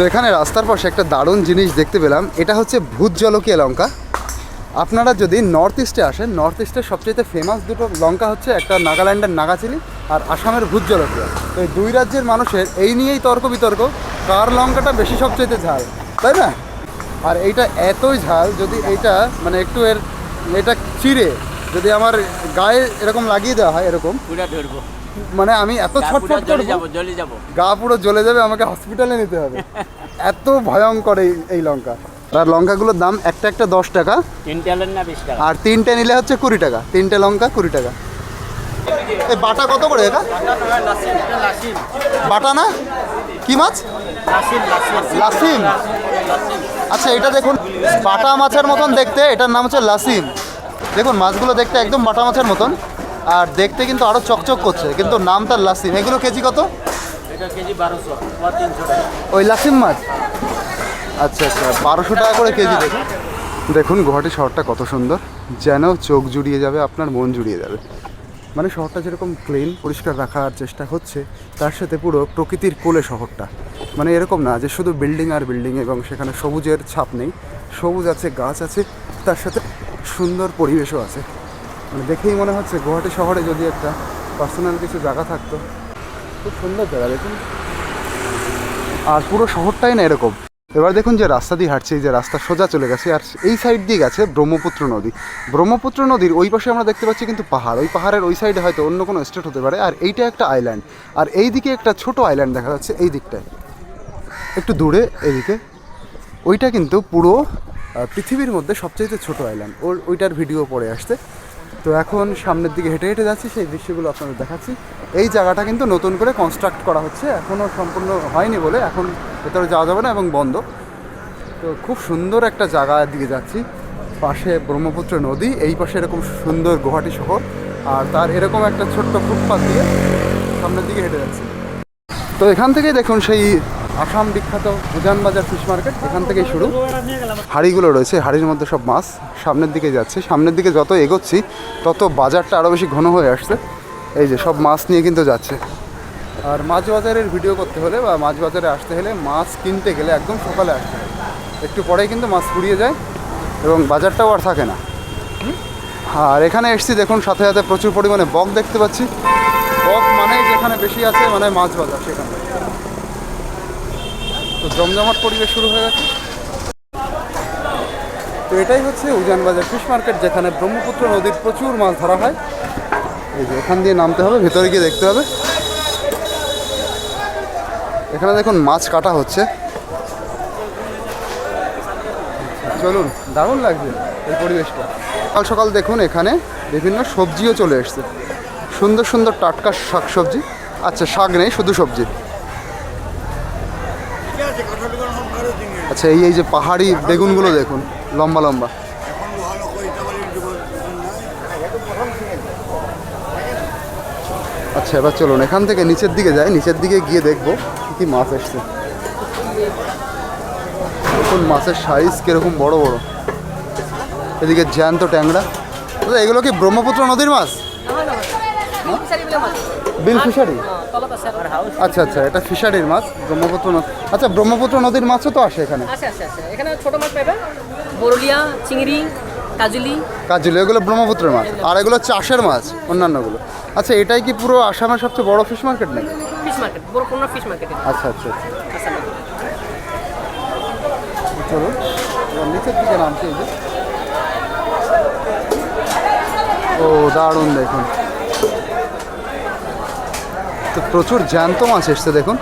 তো এখানে রাস্তার পাশে একটা দারুণ জিনিস দেখতে পেলাম। এটা হচ্ছে ভূত জলকীয় লঙ্কা। আপনারা যদি নর্থ ইস্টে আসেন নর্থ ইস্টের সবচেয়ে ফেমাস দুটো লঙ্কা হচ্ছে একটা নাগাল্যান্ডের নাগাচিলি আর আসামের ভূত জলকীয় তো এই দুই রাজ্যের মানুষের এই নিয়েই তর্ক বিতর্ক, কার লঙ্কাটা বেশি সবচেয়ে ঝাল, তাই না? আর এইটা এতই ঝাল যদি এইটা মানে একটু এর, এটা চিড়ে যদি আমার গায়ে এরকম লাগিয়ে দেওয়া হয় এরকম মানে আমি এত ছটফট করব? যাব জ্বলে যাব। গা পুরো জ্বলে যাবে আমাকে হসপিটালে নিতে হবে। এত ভয়ঙ্কর এই এই লঙ্কা। আর লঙ্কাগুলোর দাম একটা একটা দশ টাকা। তিনটালের না বিশ টাকা। আর তিনটে নিলে হচ্ছে কুড়ি টাকা। তিনটে লঙ্কা কুড়ি টাকা। এই বাটা কত করে এটা? বাটা না? কি মাছ? লাসিম আচ্ছা এটা দেখুন বাটা মাছের মতন দেখতে এটার নাম হচ্ছে লাসিম দেখুন মাছগুলো দেখতে একদম বাটা মাছের মতন। আর দেখতে কিন্তু আরও চকচক করছে। কিন্তু নাম তার লাসিম। এগুলো কেজি কত? ওই লাসিম মাছ? আচ্ছা আচ্ছা বারোশো টাকা করে কেজি দেখুন। দেখুন গুয়াহাটি শহরটা কত সুন্দর। যেন চোখ জুড়িয়ে যাবে আপনার মন জুড়িয়ে যাবে। মানে শহরটা যেরকম ক্লিন পরিষ্কার রাখার চেষ্টা হচ্ছে তার সাথে পুরো প্রকৃতির কোলে শহরটা। মানে এরকম না যে শুধু বিল্ডিং আর বিল্ডিং এবং সেখানে সবুজের ছাপ নেই। সবুজ আছে গাছ আছে তার সাথে সুন্দর পরিবেশও আছে। মানে দেখেই মনে হচ্ছে গুয়াহাটি শহরে যদি একটা পার্সোনাল কিছু জায়গা থাকতো। খুব সুন্দর জায়গা, দেখুন। আর পুরো শহরটাই না এরকম। এবার দেখুন যে রাস্তা দিয়ে হাঁটছে, এই যে রাস্তা সোজা চলে গেছে, আর এই সাইড দিয়ে গেছে ব্রহ্মপুত্র নদী। ব্রহ্মপুত্র নদীর ওই পাশে আমরা দেখতে পাচ্ছি কিন্তু পাহাড়। ওই পাহাড়ের ওই সাইডে হয়তো অন্য কোনো স্টেট হতে পারে। আর এইটা একটা আইল্যান্ড আর এই দিকে একটা ছোট আইল্যান্ড দেখা যাচ্ছে, এই দিকটায়। একটু দূরে এদিকে ওইটা কিন্তু পুরো পৃথিবীর মধ্যে সবচেয়ে ছোট আইল্যান্ড ওর, ওইটার ভিডিও পরে আসছে তো এখন সামনের দিকে হেঁটে হেঁটে যাচ্ছি, সেই দৃশ্যগুলো আপনাদের দেখাচ্ছি। এই জায়গাটা কিন্তু নতুন করে কনস্ট্রাক্ট করা হচ্ছে এখনও সম্পূর্ণ হয়নি বলে এখন ভেতরে যাওয়া যাবে না এবং বন্ধ। তো খুব সুন্দর একটা জায়গার দিকে যাচ্ছি, পাশে ব্রহ্মপুত্র নদী, এই পাশে এরকম সুন্দর গুয়াহাটি শহর, আর তার এরকম একটা ছোট্ট ফুটপাথ দিয়ে সামনের দিকে হেঁটে যাচ্ছি। তো এখান থেকেই দেখুন সেই আসাম বিখ্যাত উজানবাজার ফিশ মার্কেট, এখান থেকেই শুরু। হাড়িগুলো রয়েছে, হাড়ির মধ্যে সব মাছ। সামনের দিকে যাচ্ছে। সামনের দিকে যত এগোচ্ছি, তত বাজারটা আরও বেশি ঘন হয়ে আসছে। এই যে সব মাছ নিয়ে কিন্তু যাচ্ছে। আর মাছ বাজারের ভিডিও করতে হলে বা মাছ বাজারে আসতে হলে মাছ কিনতে গেলে একদম সকালে আসতে হবে একটু পরেই কিন্তু মাছ ফুরিয়ে যায় এবং বাজারটাও আর থাকে না। আর এখানে এসছি, দেখুন, সাথে সাথে প্রচুর পরিমাণে বক দেখতে পাচ্ছি। বক মানে যেখানে বেশি আছে মানে মাছ বাজার সেখানে। তো জমজমাট পরিবেশ শুরু হয়ে গেছে। তো এটাই হচ্ছে উজানবাজার ফিশ মার্কেট, যেখানে ব্রহ্মপুত্র নদীর প্রচুর মাছ ধরা হয়। এই যে এখান দিয়ে নামতে হবে, ভেতরে গিয়ে দেখতে হবে। এখানে দেখুন মাছ কাটা হচ্ছে। চলুন, দারুণ লাগছে এই পরিবেশটা। সকাল সকাল দেখুন এখানে বিভিন্ন সবজিও চলে এসছে। সুন্দর সুন্দর টাটকা শাক সবজি আচ্ছা শাক নেই, শুধু সবজি। আচ্ছা এই এই যে পাহাড়ি বেগুনগুলো দেখুন লম্বা লম্বা। আচ্ছা এবার চলুন এখান থেকে নিচের দিকে যাই নিচের দিকে গিয়ে দেখব কী কী মাছ এসছে। দেখুন মাছের সাইজ কীরকম বড় বড়? এদিকে জ্যান্ত ট্যাংরা। এগুলো কি ব্রহ্মপুত্র নদীর মাছ? বিল ফিশারি আচ্ছা আচ্ছা এটা ফিশারির মাছ ব্রহ্মপুত্র নদ। আচ্ছা ব্রহ্মপুত্র নদীর মাছও তো আসে এখানে? আচ্ছা আচ্ছা আচ্ছা এখানে ছোট মাছ পাবে বরলিয়া চিংড়ি কাজুলি। কাজুলি এগুলো ব্রহ্মপুত্রের মাছ। আর এগুলো চাষের মাছ অন্যান্যগুলো। আচ্ছা এটাই কি পুরো আসামের সবচেয়ে বড় ফিশ মার্কেট নাকি? ফিশ মার্কেট বড় কোনো ফিশ মার্কেট আচ্ছা আচ্ছা আচ্ছা। চলুন নিচের দিকে নামছে এই যে। ও দারুণ দেখুন। তো প্রচুর জ্যান্ত মাছ এসছে, দেখুন।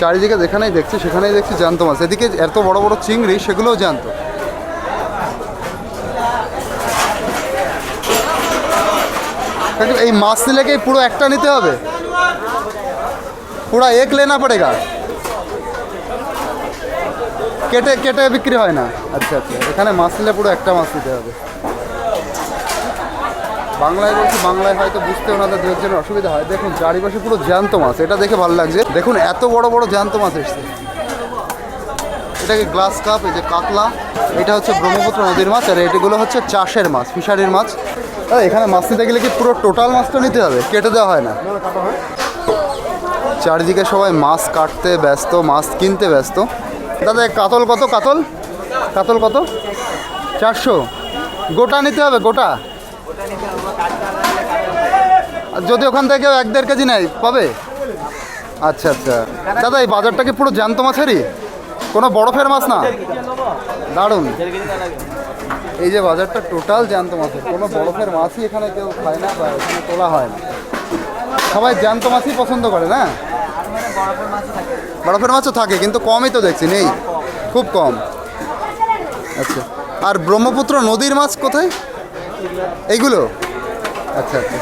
চারিদিকে যেখানেই দেখছি, সেখানেই দেখছি জ্যান্ত মাছ। এদিকে এত বড় বড় চিংড়ি, সেগুলোও জ্যান্ত। এই মাছ নিলে কি পুরো একটা নিতে হবে? পুরা এক লেনা পড়েগা। কেটে কেটে বিক্রি হয় না। আচ্ছা আচ্ছা। এখানে মাছ নিলে পুরো একটা মাছ নিতে হবে। বাংলায় বলছি, বাংলায় হয়তো বুঝতে ওনাদের দু একজনের অসুবিধা হয়। দেখুন, চারিপাশে পুরো জ্যান্ত মাছ, এটা দেখে ভালো লাগছে। দেখুন, এত বড় বড় জ্যান্ত মাছ এসছে। এটাকে গ্লাস কাপ, এই যে কাতলা, এটা হচ্ছে ব্রহ্মপুত্র নদীর মাছ, আর এটিগুলো হচ্ছে চাষের মাছ, ফিশারির মাছ। এখানে মাছ নিতে গেলে কি পুরো টোটাল মাছটা নিতে হবে? কেটে দেওয়া হয় না। চারিদিকে সবাই মাছ কাটতে ব্যস্ত, মাছ কিনতে ব্যস্ত। দাদা কাতল কত? কাতল? কাতল কত? চারশো। গোটা নিতে হবে, গোটা? যদি ওখান থেকে এক দেড় কেজি নেয়, পাবে? আচ্ছা আচ্ছা। দাদা, এই বাজারটা কি পুরো জ্যান্ত মাছেরই? কোনো বরফের মাছ না? দারুণ। এই যে বাজারটা টোটাল জ্যান্ত মাছের, কোনো বরফের মাছই এখানে কেউ খায় না বা এখানে তোলা হয় না। সবাই জ্যান্ত মাছই পছন্দ করে, না? বরফের মাছও থাকে, কিন্তু কমই তো দেখছি, নেই। খুব কম। আচ্ছা। আর ব্রহ্মপুত্র নদীর মাছ কোথায়? এইগুলো? আচ্ছা আচ্ছা।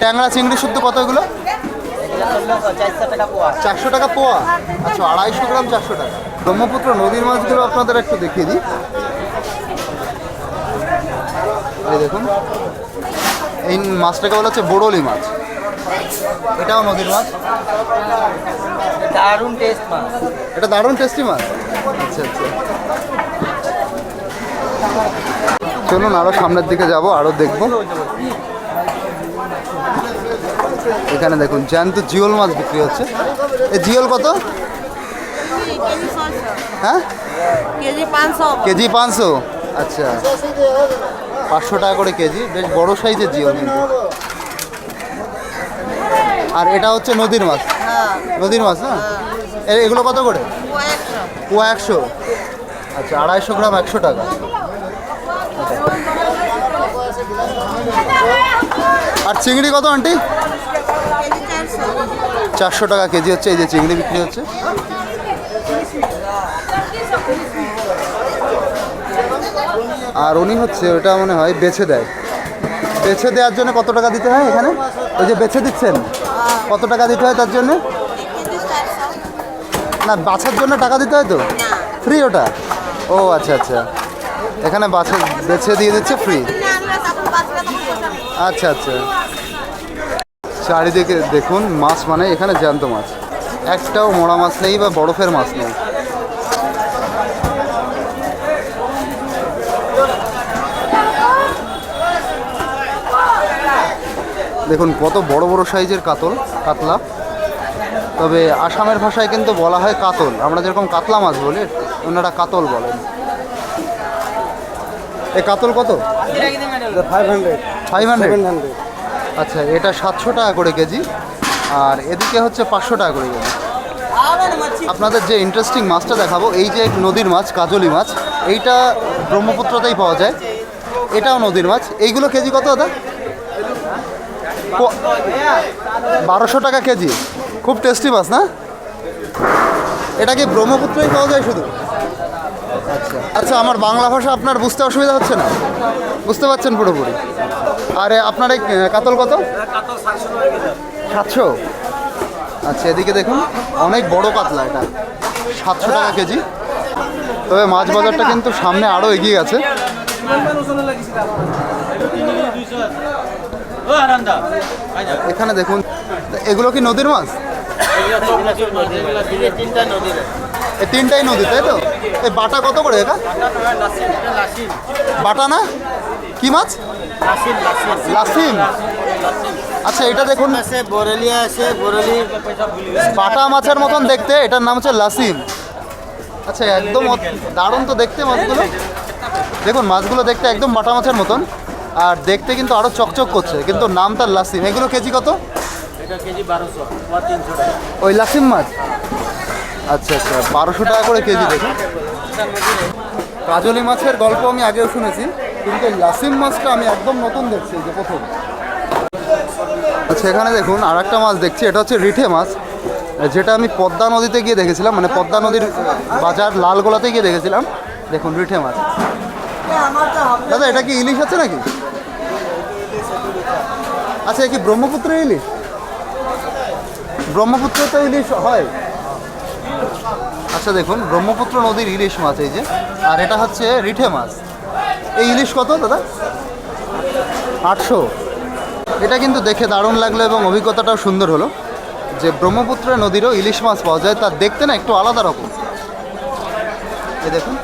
ট্যাংরা চিংড়ি শুদ্ধ কত এগুলো? চারশো টাকা পোয়া। আচ্ছা আড়াইশো গ্রাম চারশো টাকা। ব্রহ্মপুত্র নদীর মাছগুলো আপনাদের একটু দেখিয়ে দিই। এই দেখুন। এই মাছটাকে বলা হচ্ছে বোড়লি মাছ। এটাও নদীর মাছ। দারুণ টেস্ট মাছ। এটা দারুণ টেস্টি মাছ। আচ্ছা আচ্ছা। চলুন আরও সামনের দিকে যাব আরও দেখব। এখানে দেখুন জ্যান্ত জিওল মাছ বিক্রি হচ্ছে। এই জিওল কত? কেজি হ্যাঁ কেজি পাঁচশো? আচ্ছা। পাঁচশো টাকা করে কেজি বেশ বড় সাইজের জিওল কিন্তু। আর এটা হচ্ছে নদীর মাছ। হ্যাঁ। নদীর মাছ না? এ- এগুলো কত করে? পোয়া একশো। আচ্ছা আড়াইশো গ্রাম একশো টাকা। আর চিংড়ি কত আন্টি? চারশো টাকা কেজি হচ্ছে, এই যে চিংড়ি বিক্রি হচ্ছে। আর উনি হচ্ছে, ওটা মনে হয় বেছে দেয়। বেছে দেওয়ার জন্য কত টাকা দিতে হয় এখানে? ওই যে বেছে দিচ্ছেন? কত টাকা দিতে হয় তার জন্য? না, বাছার জন্য টাকা দিতে হয় তো? ফ্রি ওটা? ও আচ্ছা আচ্ছা। এখানে বাছে বেছে দিয়ে দিচ্ছে, ফ্রি। আচ্ছা আচ্ছা। চারিদিকে দেখুন মাছ মানে এখানে জ্যান্ত মাছ। একটাও মোড়া মাছ নেই বা বরফের মাছ নেই। দেখুন কত বড় বড় সাইজের কাতল কাতলা। তবে আসামের ভাষায় কিন্তু বলা হয় কাতল। আমরা যেরকম কাতলা মাছ বলি ওনারা কাতল বলেন। এ কাতল কত? Five hundred five hundred hundred আচ্ছা এটা সাতশো টাকা করে কেজি। আর এদিকে হচ্ছে পাঁচশো টাকা করে কেজি। আপনাদের যে ইন্টারেস্টিং মাছটা দেখাবো এই যে নদীর মাছ কাজলি মাছ এইটা ব্রহ্মপুত্রতেই পাওয়া যায়। এটাও নদীর মাছ। এইগুলো কেজি কত দাদা? বারোশো টাকা কেজি। খুব টেস্টি মাছ না? এটা কি ব্রহ্মপুত্রেই পাওয়া যায় শুধু? আচ্ছা। আচ্ছা আমার বাংলা ভাষা আপনার বুঝতে অসুবিধা হচ্ছে না? বুঝতে পারছেন পুরোপুরি? আর আপনার এই কাতল কত? সাতশো। আচ্ছা এদিকে দেখুন অনেক বড় কাতলা এটা। সাতশো টাকা কেজি। তবে মাছ বাজারটা কিন্তু সামনে আরও এগিয়ে গেছে। এখানে দেখুন এগুলো কি নদীর মাছ? এই তিনটাই নদী তাই তো? এই বাটা কত করে এটা? বাটা না? কি মাছ? লাসিম আচ্ছা এটা দেখুন। আছে বরেলিয়া আছে বরেলি। বাটা মাছের মতন দেখতে এটার নাম হচ্ছে লাসিম আচ্ছা একদম দারুণ তো দেখতে মাছগুলো। দেখুন মাছগুলো দেখতে একদম বাটা মাছের মতন। আর দেখতে কিন্তু আরও চকচক করছে কিন্তু নাম তার লাসিম এগুলো কেজি কত? ওই লাসিম মাছ? আচ্ছা আচ্ছা বারোশো টাকা করে কেজি দেখুন। কাজলি মাছের গল্প আমি আগেও শুনেছি। কিন্তু লাসিম মাছটা আমি একদম নতুন দেখছি যে প্রথম। আচ্ছা এখানে দেখুন আর একটা মাছ দেখছি, এটা হচ্ছে রিঠে মাছ। যেটা আমি পদ্মা নদীতে গিয়ে দেখেছিলাম মানে পদ্মা নদীর বাজার লালগোলাতে গিয়ে দেখেছিলাম। দেখুন, রিঠে মাছ। দাদা, এটা কি ইলিশ আছে নাকি? আচ্ছা কি ব্রহ্মপুত্র ইলিশ? ব্রহ্মপুত্র তো ইলিশ হয়। আচ্ছা দেখুন, ব্রহ্মপুত্র নদীর ইলিশ মাছ এই যে। আর এটা হচ্ছে রিঠে মাছ। এই ইলিশ কত, দাদা? আটশো। এটা কিন্তু দেখে দারুণ লাগল এবং অভিজ্ঞতাটাও সুন্দর হলো যে ব্রহ্মপুত্র নদীরও ইলিশ মাছ পাওয়া যায়, তা দেখতে না একটু আলাদা রকম। এই দেখুন।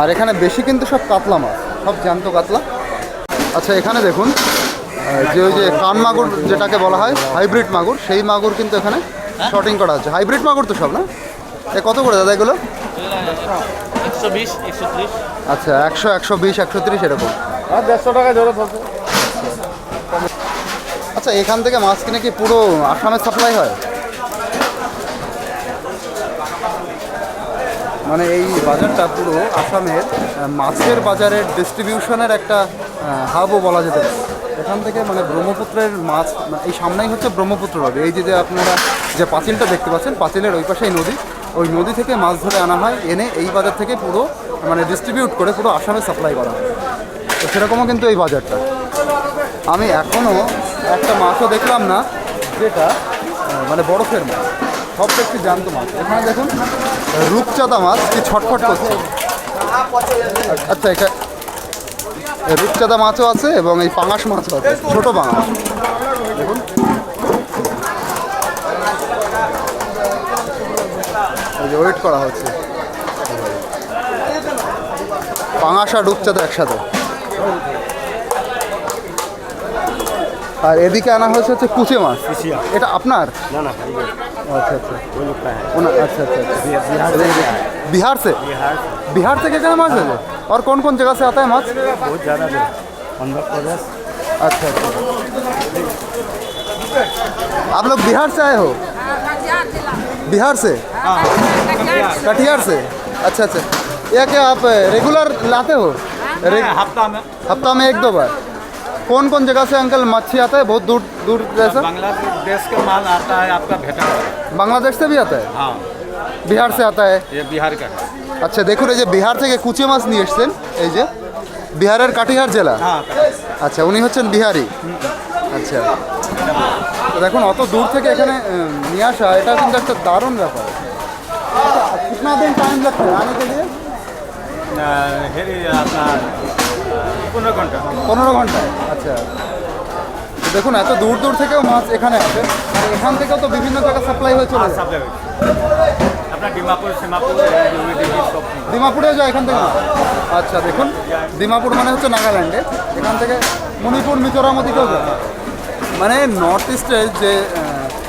আর এখানে বেশি কিন্তু সব কাতলা মাছ, সব জ্যান্ত কাতলা। আচ্ছা এখানে দেখুন যে ওই যে কান মাগুর যেটাকে বলা হয়, হাইব্রিড মাগুর, সেই মাগুর কিন্তু এখানে শর্টিং করা আছে। হাইব্রিড মাগুর তো সব না? এ কত করে দাদা এগুলো? একশো বিশ আচ্ছা একশো একশো বিশ একশো তিরিশ এরকম। আর দেড়শো টাকা জোরে পড়ছে আচ্ছা এখান থেকে মাছ কিনে কি পুরো আসামের সাপ্লাই হয়? মানে এই বাজারটা পুরো আসামের মাছের বাজারের ডিস্ট্রিবিউশনের একটা হাবও বলা যেতে পারে। এখান থেকে মানে ব্রহ্মপুত্রের মাছ মানে এই সামনেই হচ্ছে ব্রহ্মপুত্র নদী। এই যে যে আপনারা যে পাঁচিলটা দেখতে পাচ্ছেন পাঁচিলের ওই পাশেই নদী। ওই নদী থেকে মাছ ধরে আনা হয়, এনে এই বাজার থেকে পুরো মানে ডিস্ট্রিবিউট করে পুরো আসামে সাপ্লাই করা হয়। তো সেরকমও কিন্তু এই বাজারটা। আমি এখনও একটা মাছও দেখলাম না, যেটা মানে বরফের মাছ সব একটি জ্যান্ত মাছ। এখানে দেখুন, রূপচাঁদা মাছ, কি ছটফট করছে। আচ্ছা এটা রূপচাঁদা মাছও আছে এবং এই পাঙাশ মাছও আছে, ছোটো পাঙাশ। দেখুন যে ওয়েট করা হচ্ছে পাঙাশ আর রূপচাঁদা একসাথে আর এদিকে আনা হয়েছে হচ্ছে কুচে মাছ এটা আপনার না না আচ্ছা আচ্ছা वो लोग का है ওনা- अच्छा अच्छा अच्छा बिहार से आया है बिहार से बिहार से बिहार से क्या क्या माछ है और कौन कौन जगह से आता है माछ बहुत ज़्यादा दूर आंध्र प्रदेश अच्छा अच्छा आप लोग बिहार से आए हो बिहार से कटिहार से अच्छा अच्छा या क्या आप रेगुलर लाते हो रे- हफ्ता में हफ्ता में एक दो बार कौन कौन जगह से अंकल मच्छी आता है बहुत दूर दूर जैसा बांग्लादेश का माल आता है आपका भेटा बांग्लादेश से भी आता है हाँ बिहार से आता है ये बिहार का है আচ্ছা দেখুন এই যে বিহার থেকে কুচে মাছ নিয়ে এসছেন এই যে বিহারের কাটিহার জেলা हाँ আচ্ছা উনি হচ্ছেন বিহারি আচ্ছা দেখুন অত দূর থেকে এখানে নিয়ে আসা এটা কিন্তু একটা দারুণ ব্যাপার। দিন টাইম পনেরো ঘণ্টা। পনেরো ঘণ্টা। আচ্ছা। দেখুন এত দূর দূর থেকেও মাছ এখানে আসে। এখান থেকেও তো বিভিন্ন জায়গায় সাপ্লাই হয়েছে সাপ্লাই দিমাপুরেও যায়। এখান থেকে আচ্ছা দেখুন দিমাপুর মানে হচ্ছে নাগাল্যান্ডে। এখান থেকে মণিপুর মিজোরাম ওদিকেও যায়। মানে নর্থ ইস্টের যে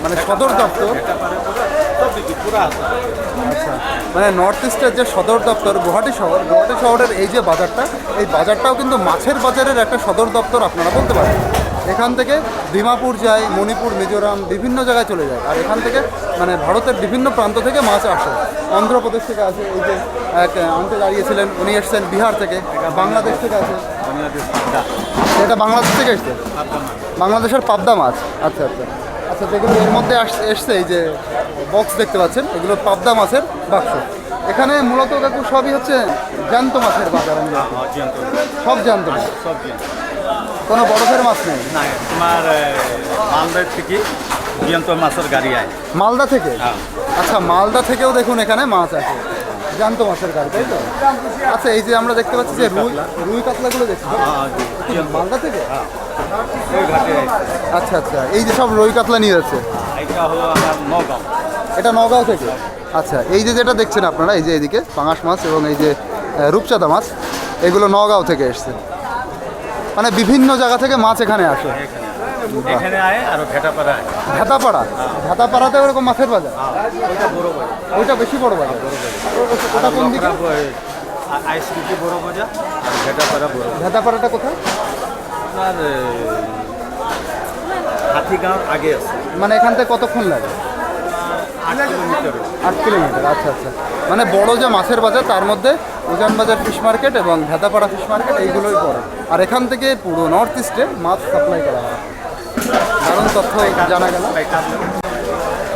মানে সদর দপ্তর আচ্ছা মানে নর্থ ইস্টের যে সদর দপ্তর গুয়াহাটি শহর গুয়াহাটি শহরের এই যে বাজারটা এই বাজারটাও কিন্তু মাছের বাজারের একটা সদর দপ্তর আপনারা বলতে পারেন। এখান থেকে ডিমাপুর যায় মণিপুর মিজোরাম বিভিন্ন জায়গায় চলে যায়। আর এখান থেকে মানে ভারতের বিভিন্ন প্রান্ত থেকে মাছ আসে। অন্ধ্রপ্রদেশ থেকে আসে এই যে এক আনতে দাঁড়িয়েছিলেন উনি এসছেন বিহার থেকে বাংলাদেশ থেকে আছে বাংলাদেশ এটা বাংলাদেশ থেকে এসছে? বাংলাদেশের পাবদা মাছ। আচ্ছা আচ্ছা। আচ্ছা যেগুলো এর মধ্যে এসছে এই যে বক্স দেখতে পাচ্ছেন এগুলো পাবদা মাছের বাক্স। এখানে মূলত কাকু সবই হচ্ছে জ্যান্ত মাছের বাজার। হ্যাঁ সব জ্যান্ত মাছ? সব জ্যান্ত। কোনো বরফের মাছ নেই? না তোমার মালদার থেকে জ্যান্ত মাছের গাড়ি আয়। মালদা থেকে? হ্যাঁ। আচ্ছা মালদা থেকেও দেখুন এখানে মাছ আছে। জ্যান্ত মাছের গাড়ি তাই তো? আচ্ছা এই যে আমরা দেখতে পাচ্ছি যে রুই রুই কাতলাগুলো দেখছি। হ্যাঁ মালদা থেকে? আচ্ছা আচ্ছা। এই যে সব রুই কাতলা নিয়ে যাচ্ছে। এটা নগাঁও এটা নগাঁও থেকে? আচ্ছা এই যে যেটা দেখছেন আপনারা এই যে এদিকে পাঙাশ মাছ এবং এই যে রূপচাঁদা মাছ এগুলো নগাঁও থেকে এসছে। মানে বিভিন্ন জায়গা থেকে মাছ এখানে আসে। এখানে এখানে আয় আর ভেটাপাড়া আয়। ভেতাপাড়া ওরকম মাছের বাজার? ওইটা বড় বাজার। ওইটা বেশি বড় বাজার। ওটা কোন দিকে? আইসক্রিটি বড় বাজার আর ভেটাপাড়া বড় বাজার। কোথায়? আপনার এ, হাতিগাঁওর আগে আছে। মানে এখান থেকে কতক্ষণ লাগে? আট কিলোমিটার। আচ্ছা আচ্ছা। মানে বড় যে মাছের বাজার তার মধ্যে উজান বাজার ফিশ মার্কেট এবং ভেতাপাড়া ফিশ মার্কেট এইগুলোই পড়ে আর এখান থেকে পুরো নর্থ ইস্টে মাছ সাপ্লাই করা হয়। দারুণ তথ্য জানা গেল।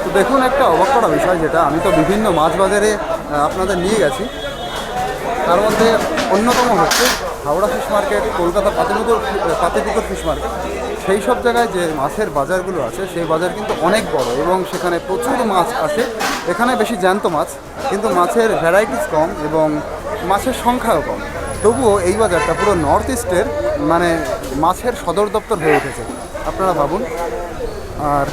তো দেখুন একটা অবাক করা বিষয় যেটা আমি তো বিভিন্ন মাছ বাজারে আপনাদের নিয়ে গেছি। তার মধ্যে অন্যতম হচ্ছে Howrah fish market, Kolkata Patipukur Patipukur fish market, সেই সব জায়গায় যে মাছের বাজারগুলো আছে, সেই বাজার কিন্তু অনেক বড় এবং সেখানে প্রচুর মাছ আসে। এখানে বেশি জ্যান্ত মাছ, কিন্তু মাছের ভ্যারাইটিস কম এবং মাছের সংখ্যাও কম। তবুও এই বাজারটা পুরো নর্থ ইস্টের মানে মাছের সদর দপ্তর হয়ে উঠেছে। আপনারা ভাবুন। আর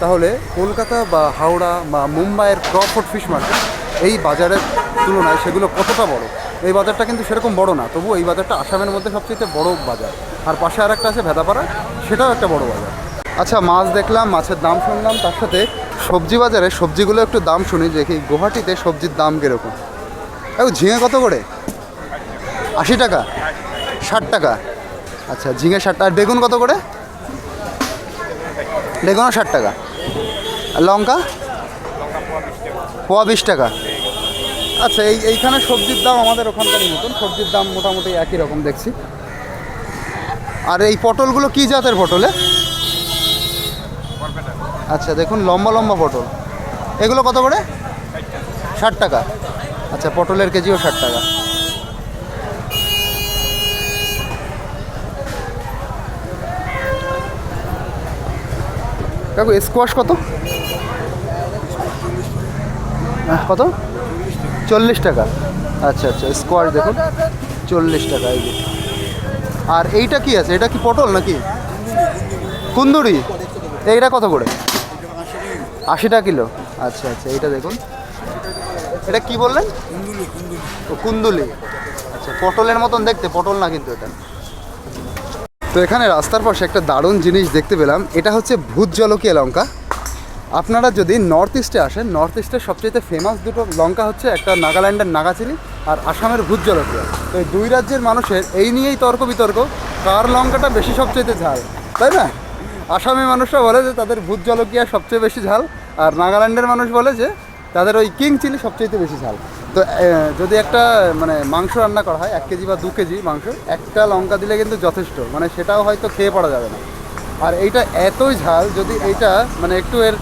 তাহলে কলকাতা বা হাওড়া বা মুম্বাইয়ের ক্রফোর্ড ফিশ মার্কেট এই বাজারের তুলনায় সেগুলো কতটা বড়? এই বাজারটা কিন্তু সেরকম বড় না তবু এই বাজারটা আসামের মধ্যে সবচেয়ে বড় বাজার। আর পাশে আর একটা আছে ভেদাপাড়া, সেটাও একটা বড় বাজার। আচ্ছা মাছ দেখলাম, মাছের দাম শুনলাম, তার সাথে সবজি বাজারে সবজিগুলো একটু দাম শুনি, যে কি গুয়াহাটিতে সবজির দাম কীরকম? এই ঝিঙে কত করে? আশি টাকা, ষাট টাকা। আচ্ছা ঝিঙে ষাট টাকা বেগুন কত করে? বেগুনও ষাট টাকা। লঙ্কা? পোয়া বিশ টাকা। আচ্ছা এই, এইখানে সবজির দাম আমাদের ওখানকার মতন সবজির দাম মোটামুটি একই রকম দেখছি। আর এই পটলগুলো কি জাতের পটলে? আচ্ছা দেখুন, লম্বা লম্বা পটল। এগুলো কত করে? ষাট টাকা। আচ্ছা পটলের কেজিও ষাট টাকা। কাকু স্কোয়াশ কত? কত? চল্লিশ টাকা। আচ্ছা আচ্ছা স্কোয়াশ দেখুন। চল্লিশ টাকা, এই আর এইটা কি আছে? এটা কি পটল নাকি? কুন্দুরি। এইটা কত করে? আশি টাকা কিলো। আচ্ছা আচ্ছা এইটা দেখুন। এটা কি বললেন? কুন্দুলি। আচ্ছা পটলের মতন দেখতে, পটল না কিন্তু এটা। তো এখানে রাস্তার পাশে একটা দারুণ জিনিস দেখতে পেলাম। এটা হচ্ছে ভূত জলকীয় লঙ্কা। আপনারা যদি নর্থ ইস্টে আসেন নর্থ ইস্টের সবচেয়ে ফেমাস দুটো লঙ্কা হচ্ছে একটা নাগাল্যান্ডের নাগাচিনি আর আসামের ভূত জলকীয় তো এই দুই রাজ্যের মানুষের এই নিয়েই তর্ক বিতর্ক, কার লঙ্কাটা বেশি সবচেয়ে ঝাল, তাই না? আসামের মানুষরা বলে যে তাদের ভূত জলকীয়া সবচেয়ে বেশি ঝাল, আর নাগাল্যান্ডের মানুষ বলে যে তাদের ওই কিং চিলি সবচেয়ে বেশি ঝাল। তো যদি একটা মানে মাংস রান্না করা হয়, এক কেজি বা দু কেজি মাংস, একটা লঙ্কা দিলে কিন্তু যথেষ্ট মানে সেটাও হয়তো খেয়ে পড়া যাবে না। আর এইটা এতই ঝাল যদি এইটা মানে একটু এর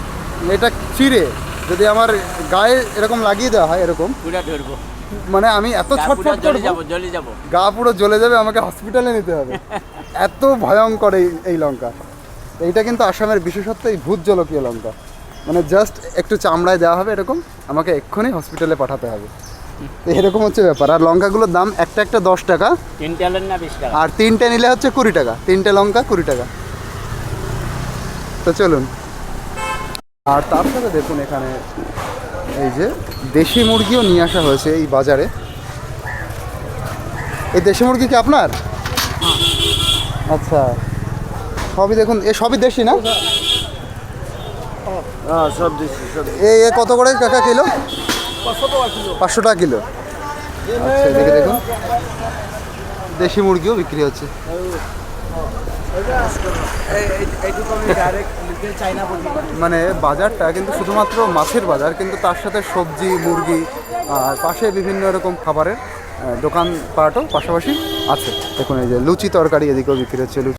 এটা চিড়ে যদি আমার গায়ে এরকম লাগিয়ে দেওয়া হয় এরকম পুরা ধরবো। মানে আমি এত ছটফট করব যাব জ্বলে যাব। গা পুরো জ্বলে যাবে আমাকে হসপিটালে নিতে হবে। এত ভয়ঙ্কর এই এই লঙ্কা। এইটা কিন্তু আসামের বিশেষত্ব এই ভূত জলকীয় লঙ্কা। মানে জাস্ট একটু চামড়ায় দেওয়া হবে এরকম আমাকে এক্ষুনি হসপিটালে পাঠাতে হবে। এরকম হচ্ছে ব্যাপার। আর লঙ্কাগুলোর দাম একটা একটা দশ টাকা। না টাকা? আর তিনটে নিলে হচ্ছে কুড়ি টাকা। তিনটে লঙ্কা কুড়ি টাকা। তো চলুন। আর তার সাথে দেখুন এখানে এই যে দেশি মুরগিও নিয়ে আসা হয়েছে এই বাজারে। এই দেশি মুরগি কি আপনার? আচ্ছা সবই দেখুন এ সবই দেশি না? সব সব এ এ কত করে কাকা কিলো? পাঁচশো টাকা কিলো। আচ্ছা এদিকে দেখুন। দেশি মুরগিও বিক্রি হচ্ছে। মানে বাজারটা কিন্তু শুধুমাত্র মাছের বাজার, কিন্তু তার সাথে সবজি, মুরগি, আর পাশে বিভিন্ন রকম খাবারের দোকান পাটও পাশাপাশি আছে। দেখুন এই যে লুচি তরকারি এদিকেও বিক্রি হচ্ছে